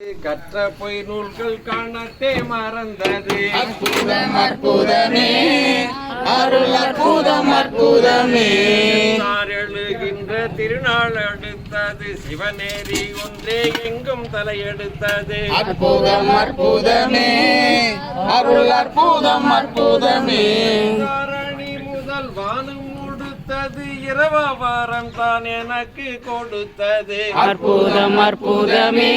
கற்ற பொய் நூல்கள் காணத்தே மறந்தது. அற்புதம் அற்புதமே அருள் அற்புதம் அற்புதமே எழுகின்ற திருநாள் அடுத்தது சிவநேரி ஒன்றே எங்கும் தலையெடுத்தது. அற்புதம் அற்புதமே அருள் அற்புதம் அற்புதமே உடுத்தது இரவாரம் தான் எனக்கு கொடுத்தது. அற்புதம் அற்புதமே.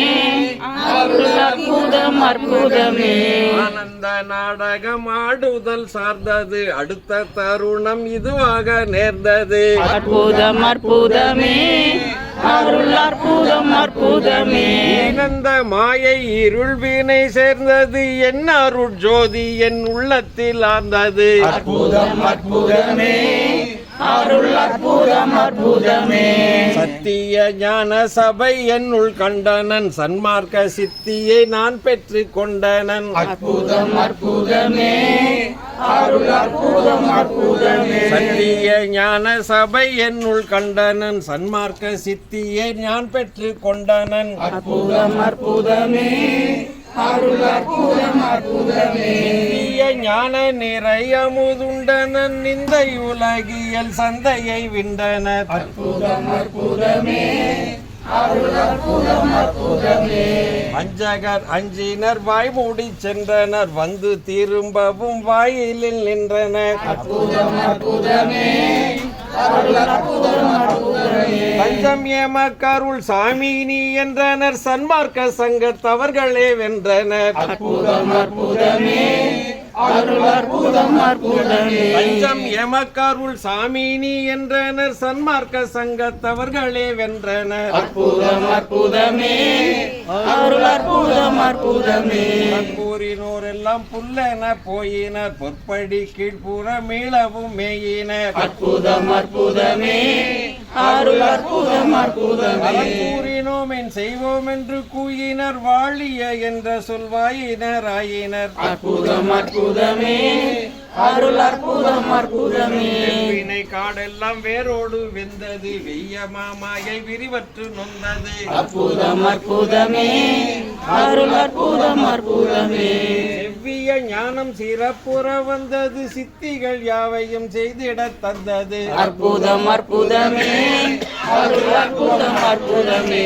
அற்புதம் அற்புதமே ஆனந்த நாடகம் ஆடுதல் சார்ந்தது. அடுத்த தருணம் இதுவாக நேர்ந்தது. அற்புதம் அற்புதமே. அருள் அற்புதம் அற்புதமே. இனந்த மாயை இருள் வீணை சேர்ந்தது. என் அருள் ஜோதி என் உள்ளத்தில் ஆர்ந்தது. அற்புதம் அற்புதமே. அருள் அற்புதம் அற்புதமே. சத்திய ஞான சபை என்னுள் கண்டனன் சன்மார்க்க சித்தியை நான் பெற்று கொண்டனன். அற்புதம் அற்புதமே. அருள் அற்புதம் அற்புதமே. சத்திய ஞான சபை என்னுள் கண்டனன் சன்மார்க்க சித்தியை நான் பெற்று கொண்டனன். அற்புதம் அற்புதமே. அருள் அற்புதம் அற்புதமே. ஞான நிறை அமுதுண்டனன் இந்த உலகியல் சந்தையை விண்டனர். அற்புதம் அற்புதமே. அஞ்சகர் அஞ்சினர் வாய் மூடி சென்றனர் வந்து திரும்பவும் வாயிலில் நின்றனர். பஞ்சம் ஏமக்கருள் சாமினி என்றனர் சன்மார்க்க சங்கத்தவர்களே வென்றனர். பஞ்சம் எமக்கருள் சாமினி என்றனர் சன்மார்க்க சங்கத்தவர்களே வென்றனர். அற்புதம் அற்புதமே அருள் அற்புதம் அற்புதமே கூறினோர் எல்லாம் புல்லென போயினர் பொற்படி கீழ்ப்புற மீளவும் மேயினர். அற்புதம் அற்புதமே அருள் அற்புதம். அற்புதமே. கூறினோம் என் செய்வோம் என்று கூயினர் வாழிய என்ற சொல்வாயினர் ஆயினர் அற்புதம் அற்புதமே. அருள் அற்புதம் அற்புதமே. வினை காடெல்லாம் வேரோடு வெந்தது வெய்ய மாமாயை விரிவற்று நொந்தது. அற்புதம் அற்புதமே. அருள் அற்புதம் அற்புதமே. செவ்விய ஞானம் சிறப்புற வந்தது சித்திகள் யாவையும் செய்திட தந்தது. அற்புதம் அற்புதமே அற்புதம் அற்புதமே.